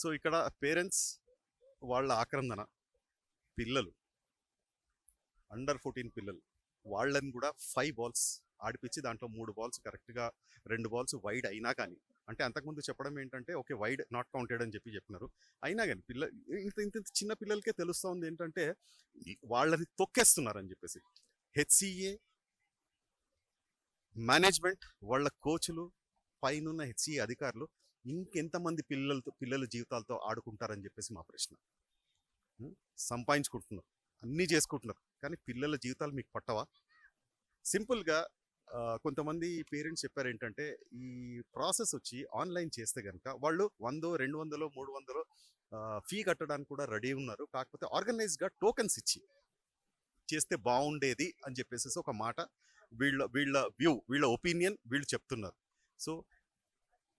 So ఇక్కడ parents వాళ్ళ ఆక్రందన. పిల్లలు. అండర్ ఫోర్టీన్ పిల్లలు. వాళ్ళని కూడా ఫైవ్ బాల్స్ ఆడిపించి దాంట్లో మూడు బాల్స్ కరెక్ట్గా రెండు బాల్స్ వైడ్ అయినా కానీ అంటే అంతకుముందు చెప్పడం ఏంటంటే ఓకే వైడ్ నాట్ కౌంటెడ్ అని చెప్పి చెప్పినారు. అయినా కానీ పిల్ల ఇంత ఇంత చిన్న పిల్లలకే తెలుస్తూ ఉంది ఏంటంటే వాళ్ళని తొక్కేస్తున్నారు అని చెప్పేసి. హెచ్సిఏ మేనేజ్మెంట్ వాళ్ళ కోచ్లు పైనున్న హెచ్సిఏ అధికారులు ఇంకెంతమంది పిల్లలతో పిల్లల జీవితాలతో ఆడుకుంటారని చెప్పేసి మా ప్రశ్న. సంపాదించుకుంటున్నారు. అన్నీ చేసుకుంటున్నారు. కానీ పిల్లల జీవితాలు మీకు పట్టవా? సింపుల్గా కొంతమంది పేరెంట్స్ చెప్పారు ఏంటంటే ఈ ప్రాసెస్ వచ్చి ఆన్లైన్ చేస్తే కనుక వాళ్ళు వందో రెండు వందలో మూడు వందలో ఫీ కట్టడానికి కూడా రెడీ ఉన్నారు. కాకపోతే ఆర్గనైజ్గా టోకెన్స్ ఇచ్చి చేస్తే బాగుండేది అని చెప్పేసి ఒక మాట వీళ్ళ వీళ్ళ వ్యూ వీళ్ళ ఒపీనియన్ వీళ్ళు చెప్తున్నారు. సో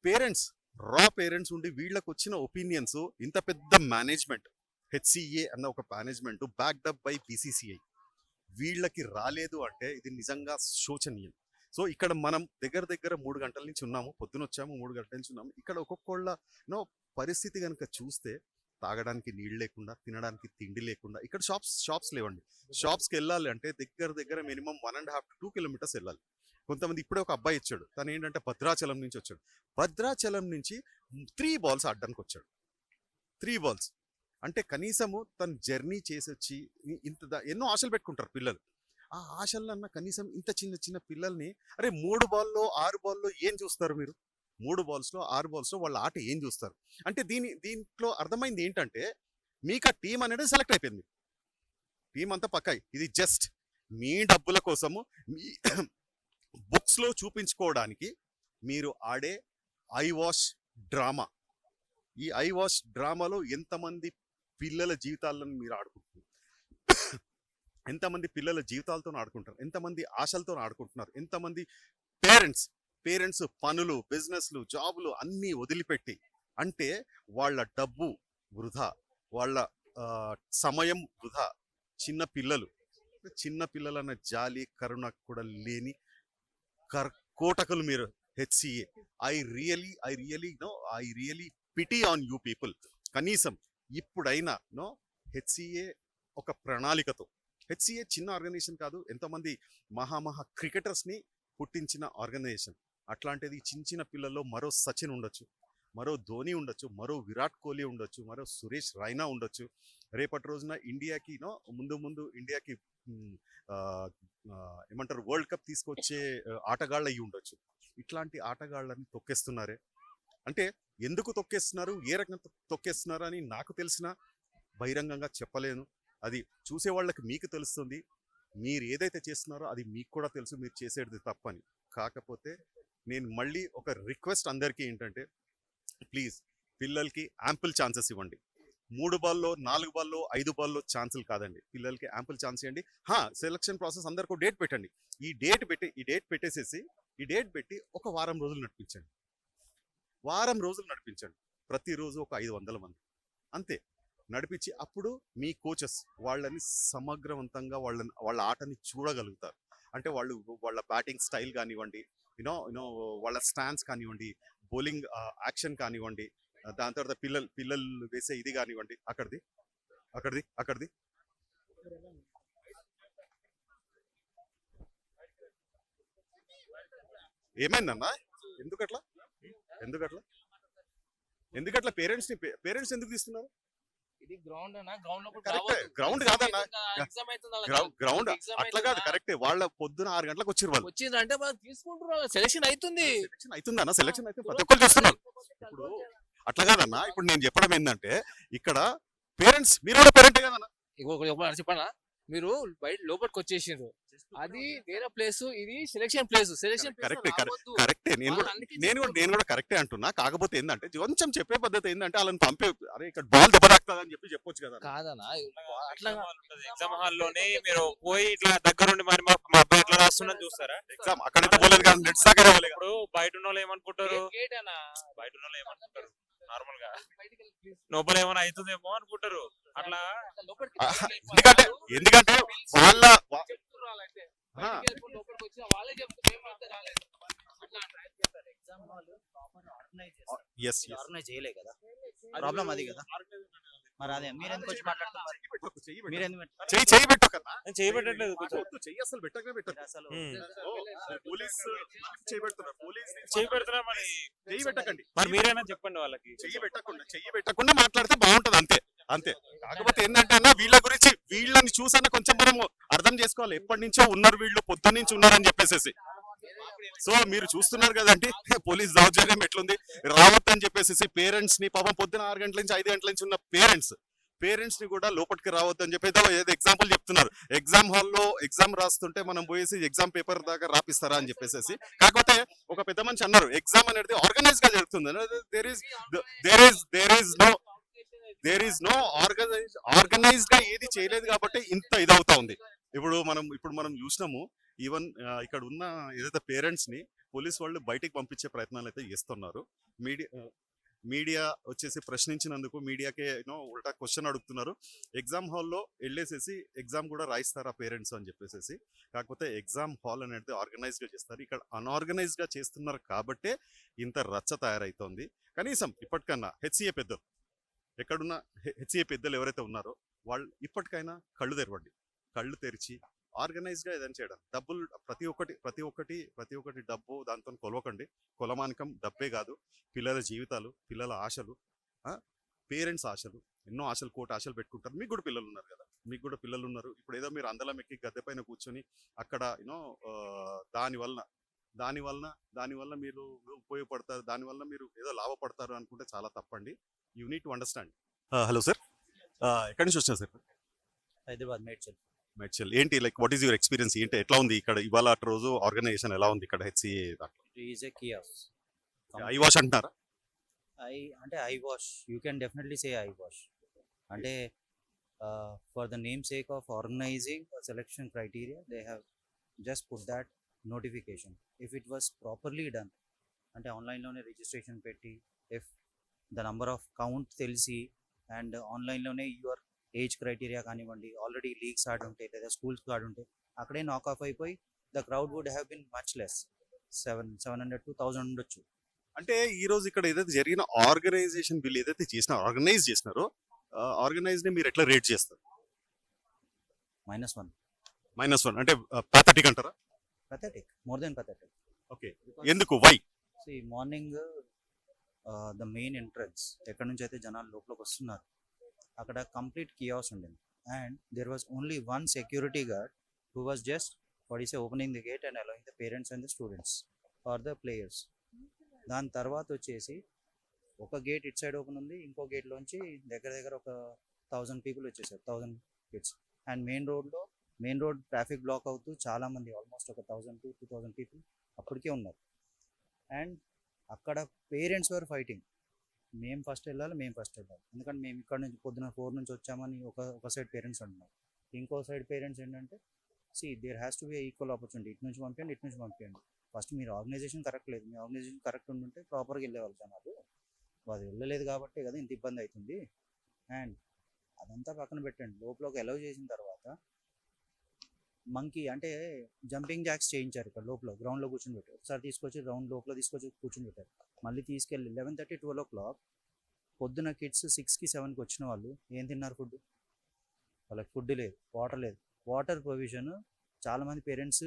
పేరెంట్స్ రా పేరెంట్స్ ఉండి వీళ్ళకి వచ్చిన ఒపీనియన్స్ ఇంత పెద్ద మేనేజ్మెంట్ హెచ్సిఏ అన్న ఒక మేనేజ్మెంట్ బ్యాక్డప్ బై బీసీసీఐ. వీళ్ళకి రాలేదు అంటే ఇది నిజంగా శోచనీయం. సో ఇక్కడ మనం దగ్గర దగ్గర మూడు గంటల నుంచి ఉన్నాము పొద్దున వచ్చాము మూడు గంటల నుంచి ఉన్నాము. ఇక్కడ ఒక్కొక్కళ్ళ నో పరిస్థితి కనుక చూస్తే తాగడానికి నీళ్ళు లేకుండా తినడానికి తిండి లేకుండా ఇక్కడ షాప్స్ షాప్స్ లేవండి. షాప్స్కి వెళ్ళాలి అంటే దగ్గర దగ్గర minimum one and half two kilometres వెళ్ళాలి. కొంతమంది ఇప్పుడే ఒక అబ్బాయి ఇచ్చాడు తను ఏంటంటే భద్రాచలం నుంచి వచ్చాడు. భద్రాచలం నుంచి త్రీ బాల్స్ ఆడడానికి వచ్చాడు త్రీ బాల్స్ అంటే కనీసము తను జర్నీ చేసి వచ్చి ఇంత ఎన్నో ఆశలు పెట్టుకుంటారు పిల్లలు. ఆ ఆశలన్న కనీసం ఇంత చిన్న చిన్న పిల్లల్ని అరే మూడు బాల్లో ఆరు బాల్లో ఏం చూస్తారు మీరు? మూడు బాల్స్లో ఆరు బాల్స్లో వాళ్ళ ఆట ఏం చూస్తారు? అంటే దీని దీంట్లో అర్థమైంది ఏంటంటే మీకు ఆ టీం అనేది సెలెక్ట్ అయిపోయింది. టీం అంతా పక్కాయి ఇది జస్ట్ మీ డబ్బుల కోసము మీ బుక్స్లో చూపించుకోవడానికి మీరు ఆడే ఐ వాష్ డ్రామా. ఈ ఐ వాష్ డ్రామాలో ఎంతమంది పిల్లల జీవితాలను మీరు ఆడుకుంటున్నారు? ఎంతమంది పిల్లల జీవితాలతో ఆడుకుంటారు ఎంతమంది ఆశలతో ఆడుకుంటున్నారు? ఎంతమంది పేరెంట్స్ పేరెంట్స్ పనులు బిజినెస్లు జాబులు అన్నీ వదిలిపెట్టి అంటే వాళ్ళ డబ్బు వృధా. వాళ్ళ సమయం వృధా. చిన్న పిల్లలు. చిన్న పిల్లలన్న జాలి కరుణ కూడా లేని కోటకులు మీరు HCA. I really I really no I really pity on you people. కనీసం ఇప్పుడైనా నో హెచ్సిఏ ఒక ప్రణాళికతో. హెచ్సిఏ చిన్న ఆర్గనైజేషన్ కాదు ఎంతోమంది మహామహా క్రికెటర్స్ని పుట్టించిన ఆర్గనైజేషన్. అట్లాంటిది చిన్న చిన్న పిల్లల్లో మరో సచిన్ ఉండొచ్చు మరో ధోని ఉండొచ్చు మరో విరాట్ కోహ్లీ ఉండొచ్చు మరో సురేష్ రైనా ఉండొచ్చు. రేపటి రోజున ఇండియాకి ముందు ముందు ఇండియాకి ఏమంటారు వరల్డ్ కప్ తీసుకొచ్చే ఆటగాళ్ళు అయ్యి ఉండొచ్చు. ఇట్లాంటి ఆటగాళ్ళని తొక్కేస్తున్నారే? అంటే ఎందుకు తొక్కేస్తున్నారు? ఏ రకంగా తొక్కేస్తున్నారు అని నాకు తెలిసిన బహిరంగంగా చెప్పలేను. అది చూసే వాళ్ళకి మీకు తెలుస్తుంది. మీరు ఏదైతే చేస్తున్నారో అది మీకు కూడా తెలుసు. మీరు చేసేది తప్పని. కాకపోతే నేను మళ్ళీ ఒక రిక్వెస్ట్ అందరికీ ఏంటంటే ప్లీజ్ పిల్లలకి యాంపుల్ ఛాన్సెస్ ఇవ్వండి. మూడు బాల్లో నాలుగు బాల్లో ఐదు బాల్లో ఛాన్సులు కాదండి. పిల్లలకి యాంపుల్ ఛాన్స్ ఇవ్వండి. హా సెలక్షన్ ప్రాసెస్ అందరికీ డేట్ పెట్టండి. ఈ డేట్ పెట్టి ఈ డేట్ పెట్టేసేసి ఈ డేట్ పెట్టి ఒక వారం రోజులు నడిపించండి. వారం రోజులు నడిపించండి. ప్రతిరోజు ఒక ఐదు వందల మంది. అంతే. నడిపించి అప్పుడు మీ కోచెస్ వాళ్ళని సమగ్రవంతంగా వాళ్ళని వాళ్ళ ఆటని చూడగలుగుతారు. అంటే వాళ్ళు వాళ్ళ బ్యాటింగ్ స్టైల్ కానివ్వండి యూనో యూనో వాళ్ళ స్టాన్స్ కానివ్వండి బౌలింగ్ యాక్షన్ uh, కానివ్వండి దాని తర్వాత పిల్లలు పిల్లలు వేసే ఇది కానివ్వండి. అక్కడిది అక్కడిది అక్కడిది. ఏమైందన్నా ఎందుకట్లా? ఎందుకట్లా? ఎందుకట్లా పేరెంట్స్ని పేరెంట్స్ ఎందుకు తీస్తున్నారు? ఇది గ్రౌండ్ అన్న గ్రౌండ్ కాదన్న. గ్రౌండ్ అట్లా కాదు కరెక్టే వాళ్ళ పొద్దున ఆరు గంటలకు వచ్చిర్రు వాళ్ళు. వచ్చిందంటే తీసుకుంటున్నారు. సెలక్షన్ అవుతుంది సెలక్షన్ అవుతుందన్న సెలక్షన్ అయితే ప్రతి ఒక్కరు చూస్తున్నారు ఇప్పుడు అట్లా కాదన్న. ఇప్పుడు నేను చెప్పడం ఏంటంటే ఇక్కడ పేరెంట్స్ మీరు కూడా పేరెంటే కదన్న. చెప్పనా? మీరు బయట లోపలికి వచ్చేసిండ్రు. అది వేరే ప్లేస్ ఇది సెలక్షన్ ప్లేస్ సెలక్షన్ Correct, కరెక్టే నేను కూడా నేను కూడా నేను కూడా కరెక్టే అంటున్నా. కాకపోతే ఏంటంటే కొంచెం చెప్పే పద్ధతి ఏంటంటే వాళ్ళని పంపే అరే ఇక్కడ బాల్ దెబ్బ తాకుతుంది అని చెప్పి చెప్పొచ్చు కదా. కాదనా అట్లా ఎగ్జామ్ హాల్లోనే మీరు పోయి ఇట్లా దగ్గరుండి మరి మా అబ్బాయి ఎట్లా రాస్తుందని చూస్తారా? ఎగ్జామ్ అక్కడైతే పోలేదు కానీ నెట్ సాగరే పోలేదు ఇప్పుడు బయట ఉన్న వాళ్ళు ఏమనుకుంటారు? గేట్ అన్న. బయట ఉన్న వాళ్ళు ఏమనుకుంటారు? నార్మల్గా లోపల ఏమైనా అవుతుందేమో అనుకుంటారు. అట్లా ఎందుకంటే ఎందుకంటే వాళ్ళ ఎస్ ఆర్గనైజ్ చేయలే కదా. ప్రాబ్లం అది కదా. మరి అదే మీరు ఎందుకు వచ్చి మాట్లాడుతున్నారు? పెట్టకు, చెయ్యి పెట్టకు. మీరు ఎందుకు పెట్ట- చెయ్యి చెయ్యి పెట్టకన్నా నేను చేయబెట్టట్లేదు వద్దు, చెయ్యి అసలు పెట్టకనే పెట్టకు మీరు అసలు ఉమ్. ఓ, పోలీస్ చెయ్యి పెడుతున్నారు పోలీస్ చేయి పెడుతున్నా మరి. చెయ్యి పెట్టకండి. మరి మీరైనా చెప్పండి వాళ్ళకి. చెయ్యి పెట్టకుండా చెయ్యి పెట్టకుండా మాట్లాడితే బాగుంటది అంతే. అంతే. కాకపోతే ఏంటంటే అన్న వీళ్ళ గురించి వీళ్ళని చూసన్న కొంచెం మనం అర్థం చేసుకోవాలి. ఎప్పటి నుంచో ఉన్నారు వీళ్ళు పొద్దు నుంచి ఉన్నారని చెప్పేసి సో మీరు చూస్తున్నారు కదండి పోలీస్ దౌర్జన్యం ఎట్లుంది? రావద్దని చెప్పేసి పేరెంట్స్ని పాపం పొద్దున ఆరు గంటల నుంచి ఐదు గంటల నుంచి ఉన్న పేరెంట్స్ పేరెంట్స్ని కూడా లోపలికి రావద్దని చెప్పి ఏదో ఏదో ఎగ్జాంపుల్ చెప్తున్నారు. ఎగ్జామ్ హాల్లో ఎగ్జామ్ రాస్తుంటే మనం పోయేసి ఎగ్జామ్ పేపర్ దాకా రాపిస్తారా అని చెప్పేసి కాకపోతే ఒక పెద్ద మనిషి అన్నారు ఎగ్జామ్ అనేది ఆర్గనైజ్గా జరుగుతుంది there is there is there is no there is no organise ఆర్గనైజ్గా ఏది చేయలేదు కాబట్టి ఇంత ఇదవుతా ఉంది. ఇప్పుడు మనం ఇప్పుడు మనం చూసినాము ఈవెన్ ఇక్కడ ఉన్న ఏదైతే పేరెంట్స్ని పోలీస్ వాళ్ళు బయటికి పంపించే ప్రయత్నాలు అయితే చేస్తున్నారు. మీడియా మీడియా వచ్చేసి ప్రశ్నించినందుకు మీడియాకే యూనో ఉల్టా క్వశ్చన్ అడుగుతున్నారు. ఎగ్జామ్ హాల్లో వెళ్ళేసేసి ఎగ్జామ్ కూడా రాయిస్తారా పేరెంట్స్ అని చెప్పేసి కాకపోతే ఎగ్జామ్ హాల్ అనేది ఆర్గనైజ్గా చేస్తారు. ఇక్కడ అన్ఆర్గనైజ్గా చేస్తున్నారు కాబట్టే ఇంత రచ్చ తయారైతోంది. కనీసం ఇప్పటికన్నా హెచ్సిఏ పెద్దలు ఎక్కడున్న హెచ్సిఏ పెద్దలు ఎవరైతే ఉన్నారో వాళ్ళు ఇప్పటికైనా కళ్ళు తెరవండి. కళ్ళు తెరిచి ఆర్గనైజ్గా ఏదైనా చేయడం. డబ్బులు ప్రతి ఒక్కటి ప్రతి ఒక్కటి ప్రతి ఒక్కటి డబ్బు దాంతో కొలవకండి. కొలమానికం డబ్బే కాదు. పిల్లల జీవితాలు పిల్లల ఆశలు పేరెంట్స్ ఆశలు ఎన్నో ఆశలు కోట ఆశలు పెట్టుకుంటారు. మీకు కూడా పిల్లలు ఉన్నారు కదా. మీకు కూడా పిల్లలు ఉన్నారు. ఇప్పుడు ఏదో మీరు అందలం ఎక్కి గద్దె పైన కూర్చొని అక్కడ యూనో దాని వలన దాని వలన దాని వల్ల మీరు ఉపయోగపడతారు దాని వల్ల మీరు ఏదో లాభపడతారు అనుకుంటే చాలా తప్పండి. You need to understand hello sir. ఎక్కడి నుంచి వచ్చినా సార్? హైదరాబాద్ మేడ్చల్. మెడ్చల్. ఏంటి like what is your experience ఏంటి ఎట్లా ఉంది ఇక్కడ? ఇవాళ అటు రోజు ఆర్గనైజేషన్ ఎలా ఉంది ఇక్కడ హెచ్సిఏ దాంట్లో? ఐ వాష్ అంటున్నారా? ఐ అంటే eye wash. You can definitely say eye wash. అంటే for the name sake of organising selection criteria they have just put that notification. If it was properly done అంటే ఆన్లైన్లోనే registration పెట్టి if the number of count తెలిసి and ఆన్లైన్లోనే your age criteria కానివ్వండి already leagues ఆడి ఉంటే లేదా schools ఆడి ఉంటే అక్కడే నాక్ ఆఫ్ అయిపోయి the crowd would have been much less. Seven seven hundred to thousand ఉండొచ్చు. అంటే ఈ రోజు ఇక్కడ ఏదైతే జరిగిన ఆర్గనైజేషన్ వీళ్ళు ఏదైతే చేసిన ఆర్గనైజ్ చేసినారో ఆర్గనైజ్ని మీరు ఎట్లా రేట్ చేస్తారు? మైనస్ వన్ మైనస్ వన్ అంటే పాథటిక్ అంటారా? Pathetic. More than pathetic. Okay ఎందుకు? Why see morning the main entrance ఎక్కడి నుంచి అయితే జనాలు లోపలికి వస్తున్నారు అక్కడ కంప్లీట్ కియాస్ ఉండింది. And there was only one security guard who was just what is opening the gate and allowing the parents and the students or the players దాని తర్వాత వచ్చేసి ఒక గేట్ ఇట్ సైడ్ ఓపెన్ ఉంది ఇంకో గేట్లోంచి దగ్గర దగ్గర ఒక థౌజండ్ పీపుల్ వచ్చేసారు థౌజండ్ కిడ్స్ అండ్ మెయిన్ రోడ్లో మెయిన్ రోడ్ ట్రాఫిక్ బ్లాక్ అవుతూ చాలామంది ఆల్మోస్ట్ ఒక thousand to two thousand people అప్పటికే ఉన్నారు. అండ్ అక్కడ పేరెంట్స్ వర్ ఫైటింగ్ మేము ఫస్ట్ వెళ్ళాలి మేము ఫస్ట్ వెళ్ళాలి. ఎందుకంటే మేము ఇక్కడ నుంచి పొద్దున ఫోర్ నుంచి వచ్చామని ఒక ఒక సైడ్ పేరెంట్స్ అంటున్నారు. ఇంకో సైడ్ పేరెంట్స్ ఏంటంటే see there has to be equal opportunity ఇటు నుంచి పంపించండి ఇటు నుంచి పంపించండి ఫస్ట్ మీరు ఆర్గనైజేషన్ కరెక్ట్ లేదు. మీ ఆర్గనైజేషన్ కరెక్ట్ ఉండుంటే ప్రాపర్గా వెళ్ళేవాళ్ళు జనాలు. అది వెళ్ళలేదు కాబట్టి కదా ఇంత ఇబ్బంది అవుతుంది అండ్ అదంతా పక్కన పెట్టండి. లోపలకి అలౌ చేసిన తర్వాత మంకీ అంటే జంపింగ్ జాక్స్ చేయించారు ఇక్కడ లోపల. గ్రౌండ్లో కూర్చొని పెట్టారు. ఒకసారి తీసుకొచ్చి గ్రౌండ్ లోపల తీసుకొచ్చి కూర్చొని పెట్టారు. మళ్ళీ తీసుకెళ్ళి eleven thirty twelve o'clock పొద్దున కిడ్స్ సిక్స్కి సెవెన్కి వచ్చిన వాళ్ళు ఏం తిన్నారు ఫుడ్ వాళ్ళకి ఫుడ్ లేదు వాటర్ లేదు. వాటర్ ప్రొవిజన్ చాలామంది పేరెంట్స్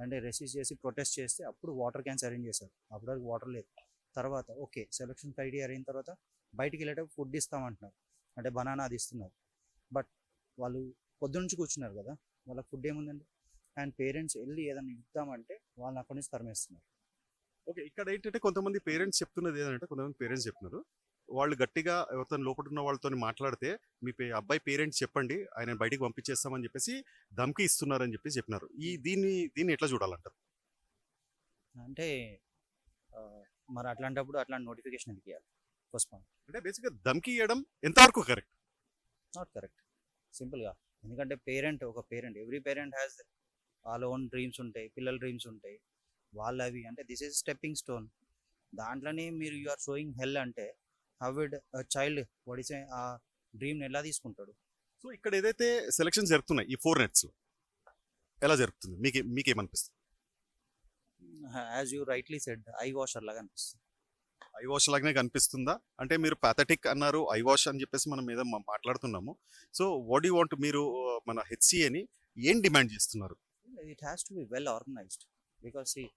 అంటే రెసిస్ట్ చేసి ప్రొటెస్ట్ చేస్తే అప్పుడు వాటర్ క్యాన్స్ అరేంజ్ చేశారు. అప్పటి వరకు వాటర్ లేదు. తర్వాత ఓకే సెలక్షన్ క్రైటీరియా అయిన తర్వాత బయటికి వెళ్ళేటప్పుడు ఫుడ్ ఇస్తామంటున్నారు. అంటే బనానా అది ఇస్తున్నారు. బట్ వాళ్ళు పొద్దునుంచి కూర్చున్నారు కదా వాళ్ళకి ఫుడ్ ఏముందండి? అండ్ పేరెంట్స్ వెళ్ళి ఏదైనా ఇద్దామంటే వాళ్ళని అక్కడి నుంచి తరిమేస్తున్నారు. ఓకే ఇక్కడ ఏంటంటే కొంతమంది పేరెంట్స్ చెప్తున్నది ఏంటంటే కొంతమంది పేరెంట్స్ చెప్తున్నారు. వాళ్ళు గట్టిగా ఎవరితో లోపల ఉన్న వాళ్ళతో మాట్లాడితే మీ అబ్బాయి పేరెంట్స్ చెప్పండి ఆయన బయటికి పంపించేస్తామని చెప్పేసి ధమ్కి ఇస్తున్నారని చెప్పేసి చెప్పినారు. ఈ దీన్ని దీన్ని ఎట్లా చూడాలంటారు? అంటే మరి అట్లాంటప్పుడు అట్లాంటి నోటిఫికేషన్ ఎందుకు ఇవ్వాలి అంటే బేసిక్గా ధమ్కి ఇవ్వడం ఎంతవరకు కరెక్ట్? Not correct. సింపుల్గా. ఎందుకంటే పేరెంట్ ఒక పేరెంట్ ఎవ్రీ పేరెంట్ హ్యాస్ వాళ్ళ ఓన్ డ్రీమ్స్ ఉంటాయి పిల్లల డ్రీమ్స్ ఉంటాయి. వాళ్ళ అవి అంటే దిస్ ఈజ్ స్టెప్పింగ్ స్టోన్. దాంట్లోనే మీరు యు ఆర్ షోయింగ్ హెల్ అంటే హౌ విడ్ చైల్డ్ వడిసే ఆ డ్రీమ్ని ఎలా తీసుకుంటాడు? సో ఇక్కడ ఏదైతే సెలక్షన్స్ జరుగుతున్నాయి ఈ ఫోర్ నెట్స్ ఎలా జరుగుతుంది మీకు మీకేమనిపిస్తుంది? As you rightly said eye washer లాగా అనిపిస్తుంది. ఐవాష్ లాగానే కనిపిస్తుందా? అంటే మీరు పాథటిక్ అన్నారు ఐవాష్ అని చెప్పేసి మనం మీద మాట్లాడుతున్నాము. సో వాట్ యూ వాంట్ మీరు మన హెచ్సిఏని ఏం డిమాండ్ చేస్తున్నారు? Be well organized. Because see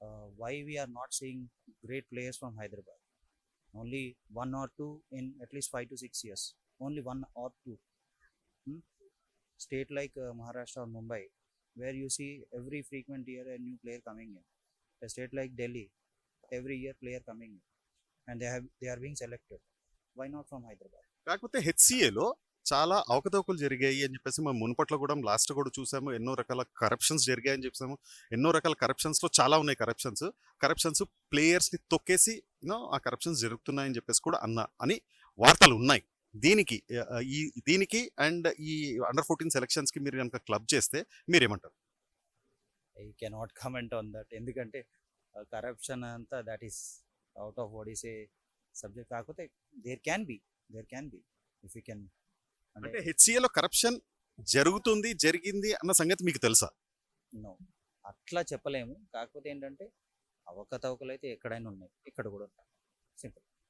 uh, why we are not seeing great players from hyderabad? only one or two in at least five to six years only one or two Hmm? state like uh, maharashtra or mumbai where you see every frequent year a new player coming in a state like delhi every year player coming in and they have they are being selected why not from hyderabad కాకపోతే హెచ్సిఏలో చాలా అవకతవకలు జరిగాయి అని చెప్పేసి మేము మునుపట్లో కూడా last కూడా చూసాము. ఎన్నో రకాల కరప్షన్స్ జరిగాయని చెప్పాము ఎన్నో రకాల కరప్షన్స్లో చాలా ఉన్నాయి కరప్షన్స్ కరప్షన్స్ ప్లేయర్స్ని తొక్కేసి యూనో ఆ కరప్షన్స్ జరుగుతున్నాయని చెప్పేసి కూడా అన్న అని వార్తలు ఉన్నాయి. దీనికి ఈ దీనికి అండ్ ఈ అండర్ ఫోర్టీన్ సెలక్షన్స్కి మీరు కనుక క్లబ్ చేస్తే మీరేమంటారు? I cannot comment on that ఎందుకంటే కరప్షన్ అంతా దట్ ఈస్ అవుట్ ఆఫ్ బాడీసే ఏ సబ్జెక్ట్ కాకపోతే there can be there can be if you can అంటే హెచ్సిఏలో కరప్షన్ జరుగుతుంది జరిగింది అన్న సంగతి మీకు తెలుసా? అట్లా చెప్పలేము. కాకపోతే ఏంటంటే అవకతవకలు అయితే ఎక్కడైనా ఉన్నాయి. ఇక్కడ కూడా సింపుల్.